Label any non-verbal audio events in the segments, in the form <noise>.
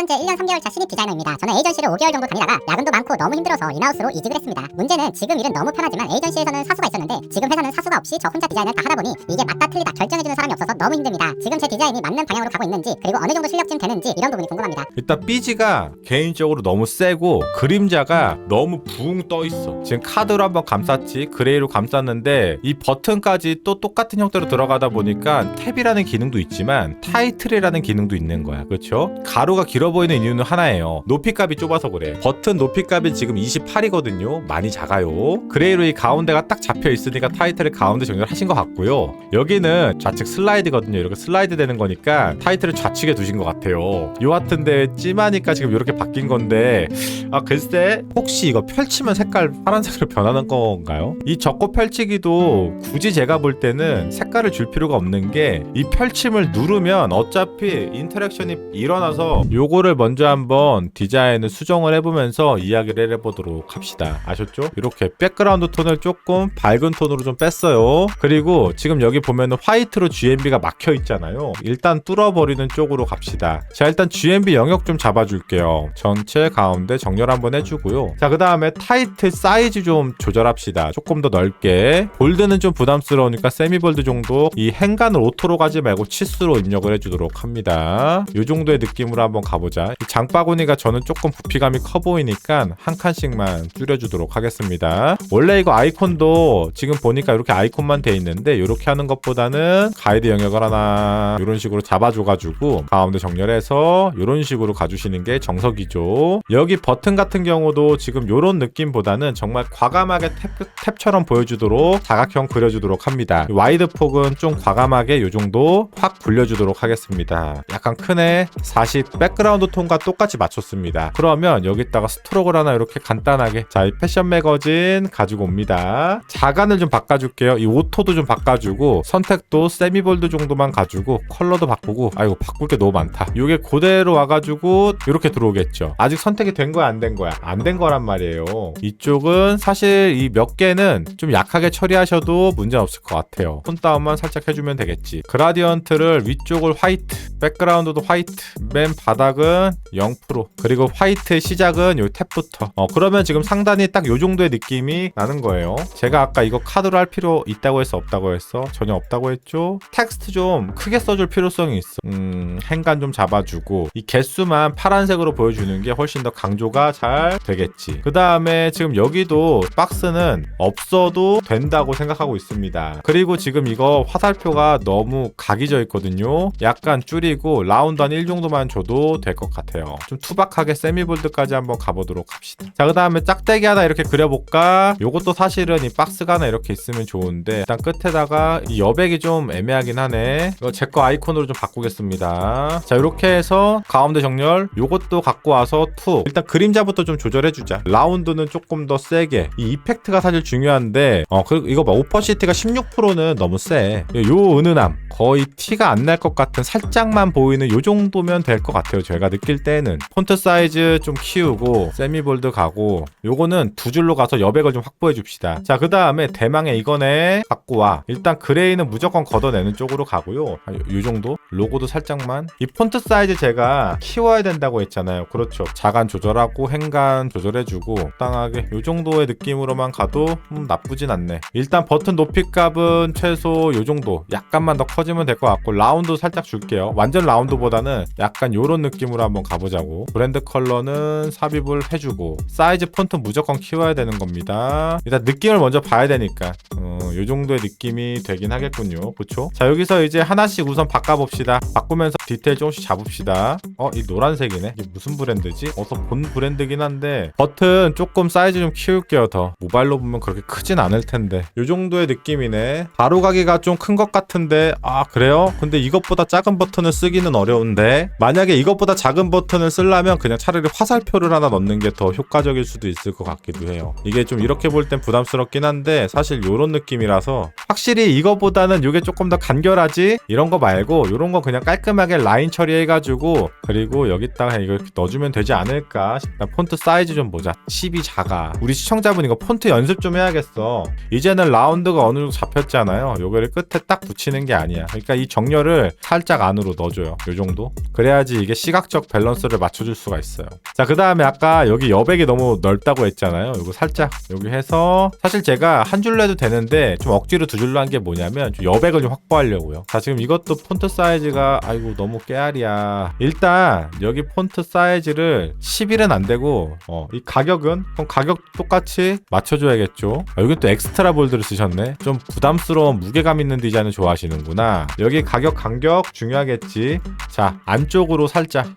현재 1년 3개월차 신입 디자이너입니다. 저는 에이전시를 5개월 정도 다니다가 야근도 많고 너무 힘들어서 인하우스로 이직을 했습니다. 문제는 지금 일은 너무 편하지만 에이전시에서는 사수가 있었는데 지금 회사는 사수가 없이 저 혼자 디자인을 다 하다 보니 이게 맞다 틀리다 결정해주는 사람이 없어서 너무 힘듭니다. 지금 제 디자인이 맞는 방향으로 가고 있는지 그리고 어느 정도 실력쯤 되는지 이런 부분이 궁금합니다. 일단 삐지가 개인적으로 너무 세고 그림자가 너무 붕 떠 있어. 지금 카드로 한번 감쌌지 그레이로 감쌌는데 이 버튼까지 또 똑같은 형태로 들어가다 보니까 탭이라는 기능도 있지만 타이틀이라는 기능도 있는 거야. 그렇죠? 가로가 길어 보이는 이유는 하나예요. 높이값이 좁아서 그래. 버튼 높이값이 지금 28이거든요. 많이 작아요. 그레이로 이 가운데가 딱 잡혀 있으니까 타이틀을 가운데 정렬하신 것 같고요. 여기는 좌측 슬라이드거든요. 이렇게 슬라이드 되는 거니까 타이틀을 좌측에 두신 것 같아요. 요 같은데 찜하니까 지금 이렇게 바뀐 건데 아 글쎄 혹시 이거 펼치면 색깔 파란색으로 변하는 건가요? 이 적고 펼치기도 굳이 제가 볼 때는 색깔을 줄 필요가 없는 게 이 펼침을 누르면 어차피 인터랙션이 일어나서 요거 를 먼저 한번 디자인을 수정을 해보면서 이야기를 해보도록 합시다. 아셨죠? 이렇게 백그라운드 톤을 조금 밝은 톤으로 좀 뺐어요. 그리고 지금 여기 보면은 화이트로 GMB가 막혀 있잖아요. 일단 뚫어버리는 쪽으로 갑시다. 자 일단 GMB 영역 좀 잡아줄게요. 전체 가운데 정렬 한번 해주고요. 자 그 다음에 타이틀 사이즈 좀 조절합시다. 조금 더 넓게. 볼드는 좀 부담스러우니까 세미볼드 정도. 이 행간을 오토로 가지 말고 치수로 입력을 해주도록 합니다. 이 정도의 느낌으로 한번 가보 자. 이 장바구니가 저는 조금 부피감이 커 보이니까 한 칸씩만 줄여주도록 하겠습니다. 원래 이거 아이콘도 지금 보니까 이렇게 아이콘만 돼 있는데 이렇게 하는 것보다는 가이드 영역을 하나 이런 식으로 잡아줘가지고 가운데 정렬해서 이런 식으로 가주시는 게 정석이죠. 여기 버튼 같은 경우도 지금 이런 느낌보다는 정말 과감하게 탭, 탭처럼 보여주도록 사각형 그려주도록 합니다. 와이드 폭은 좀 과감하게 이 정도 확 불려주도록 하겠습니다. 약간 크네. 40 백그라운드 톤과 똑같이 맞췄습니다. 그러면 여기다가 스트로크를 하나 이렇게 간단하게 자 이 패션 매거진 가지고 옵니다. 자간을 좀 바꿔줄게요. 이 오토도 좀 바꿔주고 선택도 세미볼드 정도만 가지고 컬러도 바꾸고 아이고 바꿀 게 너무 많다. 이게 그대로 와가지고 이렇게 들어오겠죠. 아직 선택이 된 거야 안 된 거야? 안 된 거란 말이에요. 이쪽은 사실 이 몇 개는 좀 약하게 처리하셔도 문제 없을 것 같아요. 톤 다운만 살짝 해주면 되겠지. 그라디언트를 위쪽을 화이트 백그라운드도 화이트 맨 바닥은 0% 그리고 화이트 시작은 요 탭부터. 어 그러면 지금 상단이 딱 요 정도의 느낌이 나는 거예요. 제가 아까 이거 카드로 할 필요 있다고 했어 없다고 했어? 전혀 없다고 했죠? 텍스트 좀 크게 써줄 필요성이 있어. 음 행간 좀 잡아주고 이 개수만 파란색으로 보여주는 게 훨씬 더 강조가 잘 되겠지. 그 다음에 지금 여기도 박스는 없어도 된다고 생각하고 있습니다. 그리고 지금 이거 화살표가 너무 각이 져 있거든요. 약간 줄이고 라운드 한 1 정도만 줘도 될 것 같아요. 좀 투박하게 세미볼드까지 한번 가보도록 합시다. 자 그 다음에 짝대기 하나 이렇게 그려볼까? 요것도 사실은 이 박스가 하나 이렇게 있으면 좋은데 일단 끝에다가 이 여백이 좀 애매하긴 하네. 이거 제 거 아이콘으로 좀 바꾸겠습니다. 자 이렇게 해서 가운데 정렬. 요것도 갖고 와서 투. 일단 그림자부터 좀 조절해주자. 라운드는 조금 더 세게. 이 이펙트가 사실 중요한데 어 그리고 이거 봐. 오퍼시티가 16%는 너무 세 요 은은함. 거의 티가 안 날 것 같은 살짝만 보이는 요 정도면 될 것 같아요 제가 느낄 때는 폰트 사이즈 좀 키우고 세미볼드 가고 요거는 두 줄로 가서 여백을 좀 확보해 줍시다. 자 그 다음에 대망의 이거네. 갖고 와. 일단 그레이는 무조건 걷어내는 쪽으로 가고요. 아, 요, 요 정도? 로고도 살짝만? 이 폰트 사이즈 제가 키워야 된다고 했잖아요. 그렇죠. 자간 조절하고 행간 조절해주고 적당하게 요 정도의 느낌으로만 가도 음, 나쁘진 않네. 일단 버튼 높이 값은 최소 요 정도. 약간만 더 커지면 될 것 같고 라운드 살짝 줄게요. 완전 라운드보다는 약간 요런 느낌 으로 한번 가보자고. 브랜드 컬러는 삽입을 해주고 사이즈 폰트 무조건 키워야 되는 겁니다. 일단 느낌을 먼저 봐야 되니까. 어, 요 정도의 느낌이 되긴 하겠군요. 그쵸? 자 여기서 이제 하나씩 우선 바꿔봅시다. 바꾸면서 디테일 조금씩 잡읍시다. 어 이 노란색이네? 이게 무슨 브랜드지? 어서 본 브랜드긴 한데 버튼 조금 사이즈 좀 키울게요 더. 모바일로 보면 그렇게 크진 않을 텐데. 요 정도의 느낌이네. 바로 가기가 좀 큰 것 같은데. 아 그래요? 근데 이것보다 작은 버튼을 쓰기는 어려운데. 만약에 이것보다 작은 버튼을 쓰려면 그냥 차라리 화살표를 하나 넣는 게 더 효과적일 수도 있을 것 같기도 해요. 이게 좀 이렇게 볼 땐 부담스럽긴 한데 사실 요런 느낌이 느낌이라서 확실히 이거보다는 이게 조금 더 간결하지? 이런 거 말고 이런 거 그냥 깔끔하게 라인 처리해가지고 그리고 여기다가 이거 이렇게 넣어주면 되지 않을까 싶다. 폰트 사이즈 좀 보자. 10이 작아 우리 시청자분 이거 폰트 연습 좀 해야겠어. 이제는 라운드가 어느 정도 잡혔잖아요. 요거를 끝에 딱 붙이는 게 아니야. 그러니까 이 정렬을 살짝 안으로 넣어줘요. 요 정도. 그래야지 이게 시각적 밸런스를 맞춰줄 수가 있어요. 자 그 다음에 아까 여기 여백이 너무 넓다고 했잖아요. 요거 살짝 여기 해서 사실 제가 한 줄로 해도 되는데 좀 억지로 두 줄로 한 게 뭐냐면 좀 여백을 좀 확보하려고요. 자 지금 이것도 폰트 사이즈가 아이고 너무 깨알이야. 일단 여기 폰트 사이즈를 11은 안 되고 어, 이 가격은 그럼 가격 똑같이 맞춰줘야겠죠? 아, 여기 또 엑스트라 볼드를 쓰셨네. 좀 부담스러운 무게감 있는 디자인을 좋아하시는구나. 여기 가격 간격 중요하겠지. 자 안쪽으로 살짝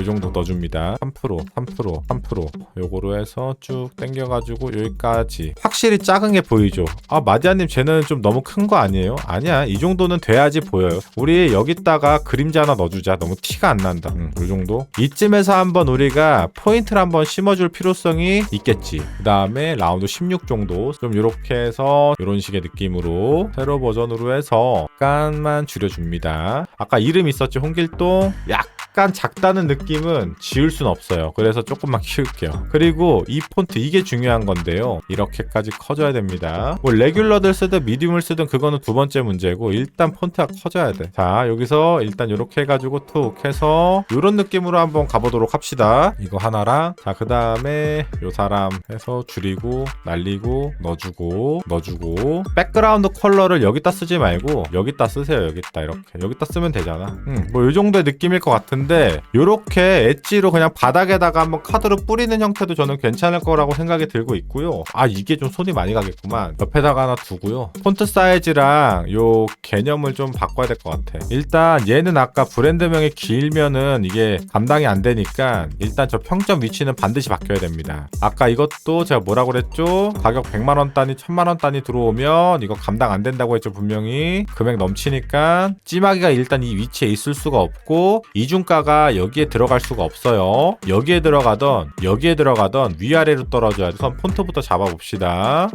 이 정도 넣어줍니다. 3%, 3%, 3%. 요거로 해서 쭉 당겨가지고 여기까지. 확실히 작은 게 보이죠? 아, 마디아님 쟤는 좀 너무 큰 거 아니에요? 아니야. 이 정도는 돼야지 보여요. 우리 여기다가 그림자 하나 넣어주자. 너무 티가 안 난다. 음, 요 정도. 이쯤에서 한번 우리가 포인트를 한번 심어줄 필요성이 있겠지. 그 다음에 라운드 16 정도. 좀 요렇게 해서 이런 식의 느낌으로 새로 버전으로 해서 약간만 줄여줍니다. 아까 이름 있었지? 홍길동? 약 약간 작다는 느낌은 지울 순 없어요. 그래서 조금만 <laughs> 키울게요. 그리고 이 폰트 이게 중요한 건데요. 이렇게까지 커져야 됩니다. 뭐 레귤러들 쓰든 미디움을 쓰든 그거는 두 번째 문제고 일단 폰트가 커져야 돼. 자 여기서 일단 이렇게 해가지고 툭 해서 이런 느낌으로 한번 가보도록 합시다. 이거 하나랑 자 그 다음에 요 사람 해서 줄이고 날리고 넣어주고 넣어주고 백그라운드 컬러를 여기다 쓰지 말고 여기다 쓰세요. 여기다 이렇게 여기다 쓰면 되잖아. 음, 뭐이 정도의 느낌일 것 같은데. 있는데 요렇게 엣지로 그냥 바닥에다가 한번 카드로 뿌리는 형태도 저는 괜찮을 거라고 생각이 들고 있고요. 아 이게 좀 손이 많이 가겠구만. 옆에다가 하나 두고요. 폰트 사이즈랑 요 개념을 좀 바꿔야 될 것 같아. 일단 얘는 아까 브랜드명이 길면은 이게 감당이 안 되니까 일단 저 평점 위치는 반드시 바뀌어야 됩니다. 아까 이것도 제가 뭐라고 그랬죠? 가격 100만 원 단위 1000만 원 단위 들어오면 이거 감당 안 된다고 했죠 분명히. 금액 넘치니까. 찌마기가 일단 이 위치에 있을 수가 없고 이중가 평가가 여기에 들어갈 수가 없어요. 여기에 들어가던 여기에 들어가던 위아래로 떨어져야 돼. 우선 폰트부터 잡아봅시다.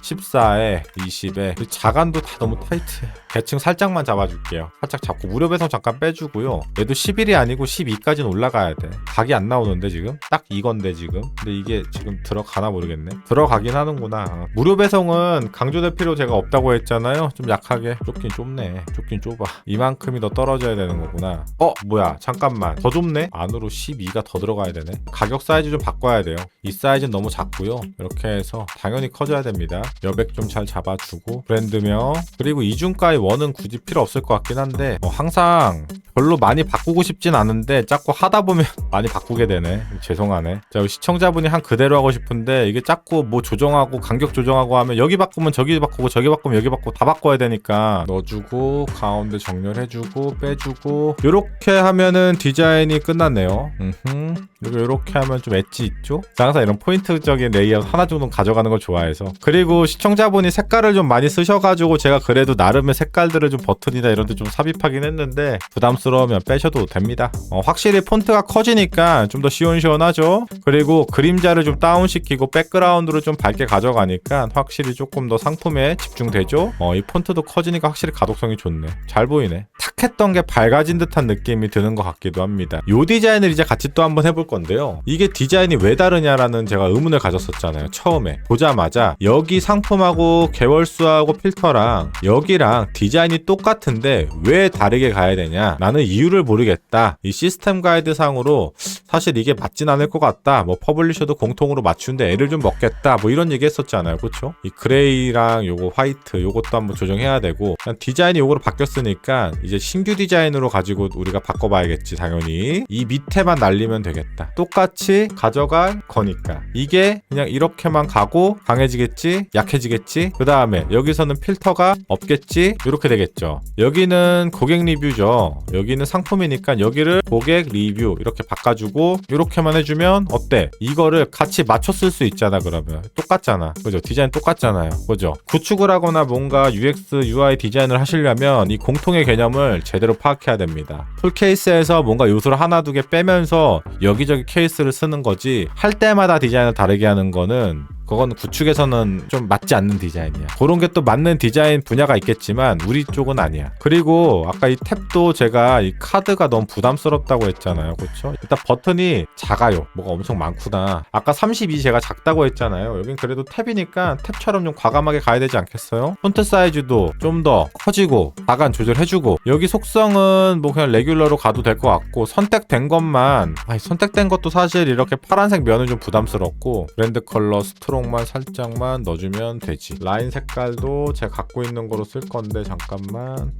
14에 20에 자간도 다 너무 타이트해. 대충 살짝만 잡아줄게요. 살짝 잡고 무료 배송 잠깐 빼주고요. 얘도 11이 아니고 12까지는 올라가야 돼. 각이 안 나오는데 지금? 딱 이건데 지금? 근데 이게 지금 들어가나 모르겠네. 들어가긴 하는구나. 어. 무료 배송은 강조될 필요 제가 없다고 했잖아요. 좀 약하게. 좁긴 좁네. 좁긴 좁아. 이만큼이 더 떨어져야 되는 거구나. 어? 뭐야? 잠깐만. 더 좁네? 안으로 12가 더 들어가야 되네. 가격 사이즈 좀 바꿔야 돼요. 이 사이즈는 너무 작고요. 이렇게 해서 당연히 커져야 됩니다. 여백 좀 잘 잡아주고 브랜드명 그리고 이중가의 원은 굳이 필요 없을 것 같긴 한데 어, 항상 별로 많이 바꾸고 싶진 않은데 자꾸 하다 보면 <laughs> 많이 바꾸게 되네. 죄송하네. 자 시청자분이 한 그대로 하고 싶은데 이게 자꾸 뭐 조정하고 간격 조정하고 하면 여기 바꾸면 저기 바꾸고 저기 바꾸면 여기 바꾸고 다 바꿔야 되니까. 넣어주고 가운데 정렬해주고 빼주고 이렇게 하면은 디자인이 끝났네요. 음흠. 이거 이렇게 하면 좀 엣지 있죠? 항상 이런 포인트적인 레이아웃 하나 정도 가져가는 걸 좋아해서. 그리고 시청자분이 색깔을 좀 많이 쓰셔가지고 제가 그래도 나름의 색깔들을 좀 버튼이나 이런 데 좀 삽입하긴 했는데 부담스러우면 빼셔도 됩니다. 어, 확실히 폰트가 커지니까 좀 더 시원시원하죠? 그리고 그림자를 좀 다운시키고 백그라운드를 좀 밝게 가져가니까 확실히 조금 더 상품에 집중되죠? 어, 이 폰트도 커지니까 확실히 가독성이 좋네. 잘 보이네. 탁 했던 게 밝아진 듯한 느낌이 드는 것 같기도 합니다. 요 디자인을 이제 같이 또 한번 해볼 건데요. 이게 디자인이 왜 다르냐라는 제가 의문을 가졌었잖아요 처음에. 보자마자 여기 상품하고 개월수하고 필터랑 여기랑 디자인이 똑같은데 왜 다르게 가야 되냐? 나는 이유를 모르겠다. 이 시스템 가이드 상으로 사실 이게 맞진 않을 것 같다. 뭐 퍼블리셔도 공통으로 맞추는데 애를 좀 먹겠다. 뭐 이런 얘기 했었잖아요. 그쵸? 이 그레이랑 요거 화이트 요것도 한번 조정해야 되고 디자인이 요거로 바뀌었으니까 이제 신규 디자인으로 가지고 우리가 바꿔봐야겠지 당연히. 이 밑에만 날리면 되겠다 똑같이 가져갈 거니까. 이게 그냥 이렇게만 가고 강해지겠지 약해지겠지? 그 다음에 여기서는 필터가 없겠지? 이렇게 되겠죠. 여기는 고객 리뷰죠. 여기는 상품이니까 여기를 고객 리뷰 이렇게 바꿔주고 이렇게만 해주면 어때? 이거를 같이 맞춰 쓸 수 있잖아 그러면. 똑같잖아. 그죠? 디자인 똑같잖아요. 그죠? 구축을 하거나 뭔가 UX UI 디자인을 하시려면 이 공통의 개념을 제대로 파악해야 됩니다. 풀 케이스에서 뭔가 요소를 하나 두 개 빼면서 여기저기 케이스를 쓰는 거지 할때 마다 디자인을 다르게 하는 거는 그건 구축에서는 좀 맞지 않는 디자인이야. 그런 게 또 맞는 디자인 분야가 있겠지만 우리 쪽은 아니야. 그리고 아까 이 탭도 제가 이 카드가 너무 부담스럽다고 했잖아요. 그렇죠? 일단 버튼이 작아요. 뭐가 엄청 많구나. 아까 32 제가 작다고 했잖아요. 여긴 그래도 탭이니까 탭처럼 좀 과감하게 가야 되지 않겠어요? 폰트 사이즈도 좀 더 커지고 다간 조절해주고 여기 속성은 뭐 그냥 레귤러로 가도 될 것 같고 선택된 것만 아니 선택된 것도 사실 이렇게 파란색 면은 좀 부담스럽고 브랜드 컬러 스트 롱만 살짝만 넣어주면 되지. 라인 색깔도 제가 갖고 있는 거로 쓸 건데 잠깐만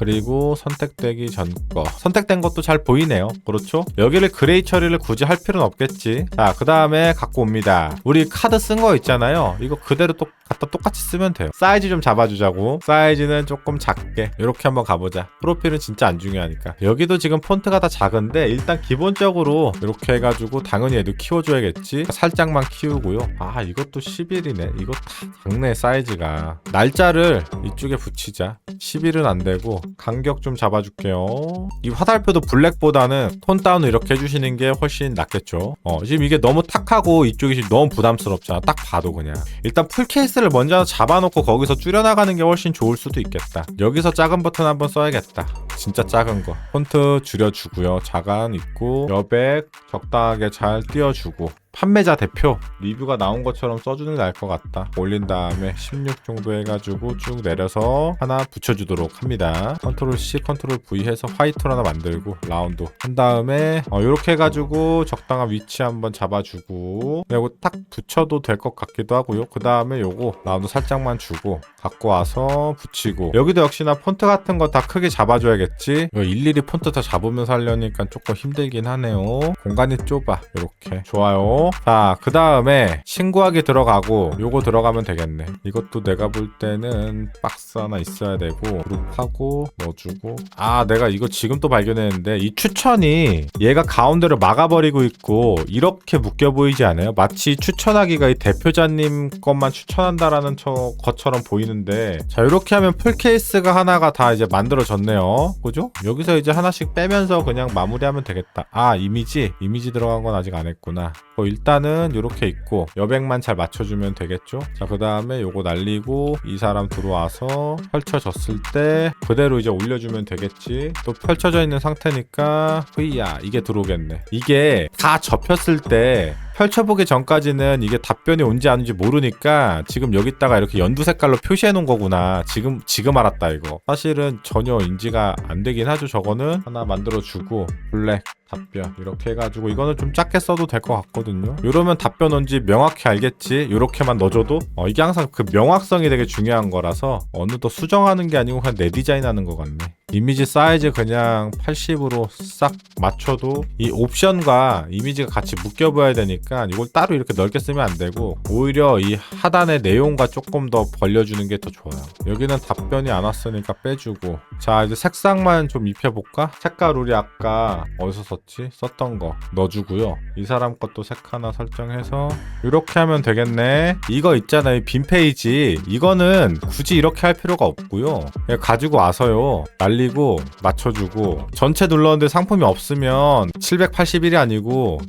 그리고 선택되기 전 거. 선택된 것도 잘 보이네요. 그렇죠? 여기를 그레이 처리를 굳이 할 필요는 없겠지. 자, 그 다음에 갖고 옵니다. 우리 카드 쓴 거 있잖아요. 이거 그대로 또 갖다 똑같이 쓰면 돼요. 사이즈 좀 잡아주자고. 사이즈는 조금 작게. 이렇게 한번 가보자. 프로필은 진짜 안 중요하니까. 여기도 지금 폰트가 다 작은데 일단 기본적으로 이렇게 해가지고 당연히 얘도 키워줘야겠지. 살짝만 키우고요. 아, 이것도 11이네. 이거 다 작네, 사이즈가. 날짜를 이쪽에 붙이자. 11은 안 되고 간격 좀 잡아줄게요. 이 화살표도 블랙보다는 톤 다운을 이렇게 해주시는 게 훨씬 낫겠죠. 어, 지금 이게 너무 탁하고 이쪽이 지금 너무 부담스럽잖아. 딱 봐도 그냥. 일단 풀 케이스를 먼저 잡아놓고 거기서 줄여나가는 게 훨씬 좋을 수도 있겠다. 여기서 작은 버튼 한번 써야겠다. 진짜 작은 거. 폰트 줄여주고요. 자간 있고 여백 적당하게 잘 띄워주고 판매자 대표 리뷰가 나온 것처럼 써주는 게 나을 것 같다. 올린 다음에 16 정도 해가지고 쭉 내려서 하나 붙여주도록 합니다. 컨트롤 C, 컨트롤 V 해서 화이트로 하나 만들고 라운드 한 다음에 어, 이렇게 해가지고 적당한 위치 한번 잡아주고 그리고 딱 붙여도 될 것 같기도 하고요. 그 다음에 요거 라운드 살짝만 주고 갖고 와서 붙이고 여기도 역시나 폰트 같은 거 다 크게 잡아줘야겠 지. 이거 일일이 폰트 다 잡으면서 하려니까 조금 힘들긴 하네요. 공간이 좁아. 이렇게 좋아요. 자, 그 다음에 신고하기 들어가고 요거 들어가면 되겠네. 이것도 내가 볼 때는 박스 하나 있어야 되고 그룹하고 넣어주고 아 내가 이거 지금 또 발견했는데 이 추천이 얘가 가운데를 막아버리고 있고 이렇게 묶여 보이지 않아요? 마치 추천하기가 이 대표자님 것만 추천한다라는 저 것처럼 보이는데 자 이렇게 하면 풀 케이스가 하나가 다 이제 만들어졌네요 그죠? 여기서 이제 하나씩 빼면서 그냥 마무리하면 되겠다. 아 이미지? 이미지 들어간 건 아직 안 했구나. 어, 일단은 이렇게 있고 여백만 잘 맞춰주면 되겠죠? 자 그 다음에 요거 날리고 이 사람 들어와서 펼쳐졌을 때 그대로 이제 올려주면 되겠지? 또 펼쳐져 있는 상태니까 흐이야 이게 들어오겠네. 이게 다 접혔을 때 펼쳐보기 전까지는 이게 답변이 온지 안 온지 모르니까 지금 여기다가 이렇게 연두 색깔로 표시해 놓은 거구나. 지금 지금 알았다 이거. 사실은 전혀 인지가 안 되긴 하죠. 저거는 하나 만들어 주고 블랙 답변 이렇게 해가지고 이거는 좀 작게 써도 될 것 같거든요. 이러면 답변 온지 명확히 알겠지. 이렇게만 넣어줘도 어, 이게 항상 그 명확성이 되게 중요한 거라서 어느 더 수정하는 게 아니고 그냥 내 디자인하는 것 같네. 이미지 사이즈 그냥 80으로 싹 맞춰도 이 옵션과 이미지가 같이 묶여봐야 되니까 이걸 따로 이렇게 넓게 쓰면 안 되고 오히려 이 하단의 내용과 조금 더 벌려주는 게 더 좋아요. 여기는 답변이 안 왔으니까 빼주고 자 이제 색상만 좀 입혀볼까? 색깔 우리 아까 어디서 썼지? 썼던 거 넣어주고요. 이 사람 것도 색 하나 설정해서 이렇게 하면 되겠네. 이거 있잖아요. 이빈 페이지. 이거는 굳이 이렇게 할 필요가 없고요. 가지고 와서요. 날리고 맞춰주고 전체 눌렀는데 상품이 없으면 781이 아니고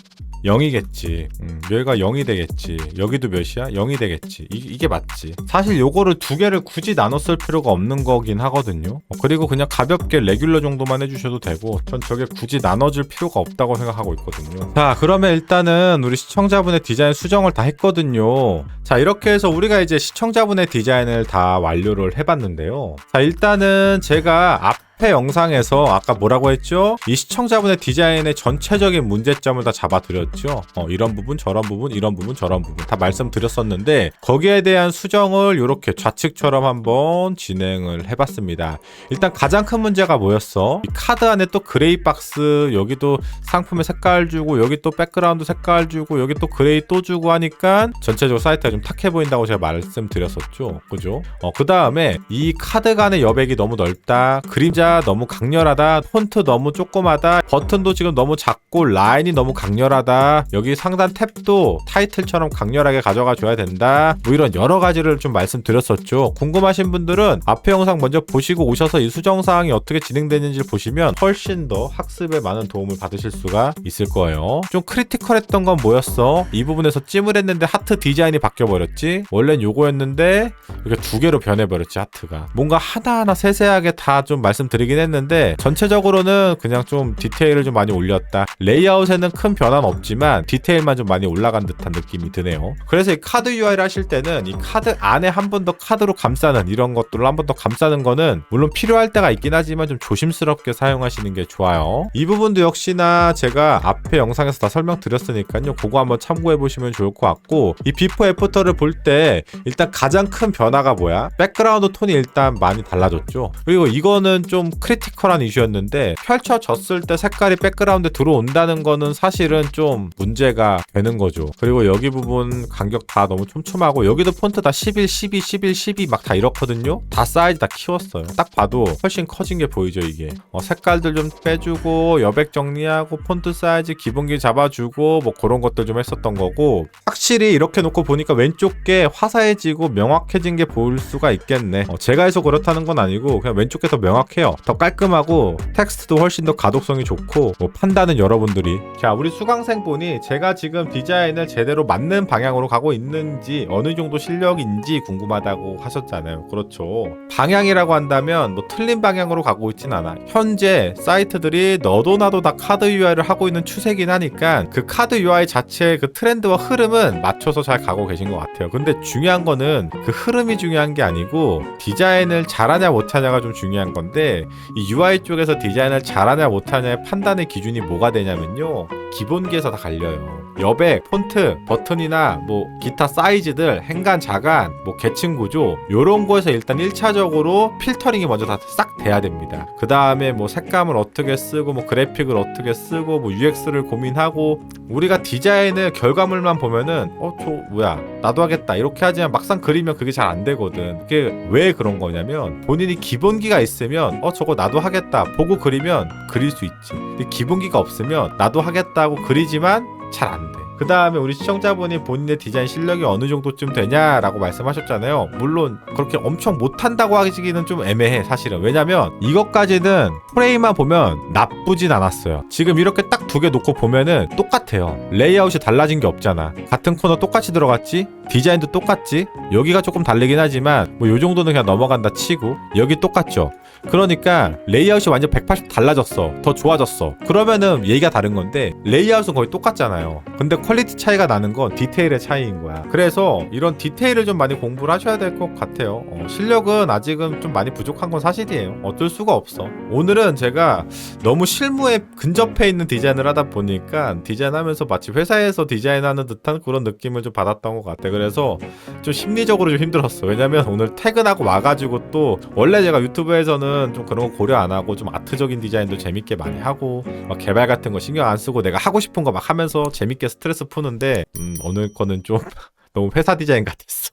0이겠지. 음, 여기가 0이 되겠지. 여기도 몇이야? 0이 되겠지. 이, 게 맞지. 사실 요거를 두 개를 굳이 쓸 필요가 없는 거긴 하거든요. 어, 그리고 그냥 가볍게 레귤러 정도만 해주셔도 되고, 전 저게 굳이 나눠줄 필요가 없다고 생각하고 있거든요. 자, 그러면 일단은 우리 시청자분의 디자인 수정을 다 했거든요. 자, 이렇게 해서 우리가 이제 시청자분의 디자인을 다 완료를 해봤는데요. 자, 일단은 제가 앞 앞에 영상에서 아까 뭐라고 했죠? 이 시청자분의 디자인의 전체적인 문제점을 다 잡아드렸죠. 어, 이런 부분, 저런 부분, 이런 부분, 저런 부분 다 말씀드렸었는데 거기에 대한 수정을 이렇게 좌측처럼 한번 진행을 해봤습니다. 일단 가장 큰 문제가 뭐였어? 이 카드 안에 또 그레이 박스 여기도 상품의 색깔 주고 여기 또 백그라운드 색깔 주고 여기 또 그레이 또 주고 하니까 전체적으로 사이트가 좀 탁해 보인다고 제가 말씀드렸었죠. 그죠? 어, 그 다음에 이 카드 간의 여백이 너무 넓다. 그림자 너무 강렬하다. 폰트 너무 조그마다. 버튼도 지금 너무 작고 라인이 너무 강렬하다. 여기 상단 탭도 타이틀처럼 강렬하게 가져가 줘야 된다. 뭐 이런 여러 가지를 좀 말씀드렸었죠. 궁금하신 분들은 앞에 영상 먼저 보시고 오셔서 이 수정 사항이 어떻게 진행되는지 보시면 훨씬 더 학습에 많은 도움을 받으실 수가 있을 거예요. 좀 크리티컬했던 건 뭐였어? 이 부분에서 찜을 했는데 하트 디자인이 바뀌어 버렸지? 원래는 요거였는데 이렇게 두 개로 변해 버렸지 하트가. 뭔가 하나하나 세세하게 다 좀 말씀드리 긴 했는데 전체적으로는 그냥 좀 디테일을 좀 많이 올렸다. 레이아웃에는 큰 변화는 없지만 디테일만 좀 많이 올라간 듯한 느낌이 드네요. 그래서 이 카드 UI를 하실 때는 이 카드 안에 한 번 더 카드로 감싸는 이런 것들로 한 번 더 감싸는 거는 물론 필요할 때가 있긴 하지만 좀 조심스럽게 사용하시는 게 좋아요. 이 부분도 역시나 제가 앞에 영상에서 다 설명드렸으니까요. 그거 한번 참고해 보시면 좋을 것 같고 이 비포 애프터를 볼 때 일단 가장 큰 변화가 뭐야? 백그라운드 톤이 일단 많이 달라졌죠. 그리고 이거는 좀 크리티컬한 이슈였는데 펼쳐졌을 때 색깔이 백그라운드에 들어온다는 거는 사실은 좀 문제가 되는 거죠. 그리고 여기 부분 간격 다 너무 촘촘하고 여기도 폰트 다 11, 12, 11, 12 막 다 이렇거든요. 다 사이즈 다 키웠어요. 딱 봐도 훨씬 커진 게 보이죠 이게. 어, 색깔들 좀 빼주고 여백 정리하고 폰트 사이즈 기본기 잡아주고 뭐 그런 것들 좀 했었던 거고 확실히 이렇게 놓고 보니까 왼쪽 게 화사해지고 명확해진 게 보일 수가 있겠네. 어, 제가 해서 그렇다는 건 아니고 그냥 왼쪽 게 더 명확해요 더 깔끔하고 텍스트도 훨씬 더 가독성이 좋고 뭐 판단은 여러분들이. 자 우리 수강생 분이 제가 지금 디자인을 제대로 맞는 방향으로 가고 있는지 어느 정도 실력인지 궁금하다고 하셨잖아요. 그렇죠. 방향이라고 한다면 뭐 틀린 방향으로 가고 있진 않아. 현재 사이트들이 너도 나도 다 카드 UI를 하고 있는 추세긴 하니까 그 카드 UI 자체의 그 트렌드와 흐름은 맞춰서 잘 가고 계신 것 같아요. 근데 중요한 거는 그 흐름이 중요한 게 아니고 디자인을 잘하냐 못하냐가 좀 중요한 건데 이 UI 쪽에서 디자인을 잘하냐 못하냐의 판단의 기준이 뭐가 되냐면요 기본기에서 다 갈려요 여백, 폰트, 버튼이나 뭐 기타 사이즈들, 행간, 자간, 뭐 계층 구조 요런 거에서 일단 1차적으로 필터링이 먼저 다 싹 돼야 됩니다. 그 다음에 뭐 색감을 어떻게 쓰고 뭐 그래픽을 어떻게 쓰고 뭐 UX를 고민하고 우리가 디자인의 결과물만 보면은 어 저 뭐야 나도 하겠다 이렇게 하지만 막상 그리면 그게 잘 안 되거든. 그게 왜 그런 거냐면 본인이 기본기가 있으면 어 저거 나도 하겠다 보고 그리면 그릴 수 있지. 근데 기본기가 없으면 나도 하겠다고 그리지만 잘 안 돼. 그 다음에 우리 시청자분이 본인의 디자인 실력이 어느 정도쯤 되냐라고 말씀하셨잖아요. 물론 그렇게 엄청 못한다고 하기는 좀 애매해 사실은. 왜냐면 이것까지는 프레임만 보면 나쁘진 않았어요. 지금 이렇게 딱 두 개 놓고 보면은 똑같아요. 레이아웃이 달라진 게 없잖아. 같은 코너 똑같이 들어갔지? 디자인도 똑같지? 여기가 조금 다르긴 하지만 뭐 요 정도는 그냥 넘어간다 치고 여기 똑같죠? 그러니까 레이아웃이 완전 180 달라졌어. 더 좋아졌어. 그러면은 얘기가 다른 건데 레이아웃은 거의 똑같잖아요. 근데 퀄리티 차이가 나는 건 디테일의 차이인 거야. 그래서 이런 디테일을 좀 많이 공부를 하셔야 될 것 같아요. 어, 실력은 아직은 좀 많이 부족한 건 사실이에요. 어쩔 수가 없어. 오늘은 제가 너무 실무에 근접해 있는 디자인을 하다 보니까 디자인하면서 마치 회사에서 디자인하는 듯한 그런 느낌을 좀 받았던 것 같아. 그래서 좀 심리적으로 좀 힘들었어. 왜냐면 오늘 퇴근하고 와가지고 또 원래 제가 유튜브에서는 좀 그런 거 고려 안 하고 좀 아트적인 디자인도 재밌게 많이 하고 막 개발 같은 거 신경 안 쓰고 내가 하고 싶은 거 막 하면서 재밌게 스트레스 푸는데 음, 오늘 거는 좀 <laughs> 너무 회사 디자인 같았어.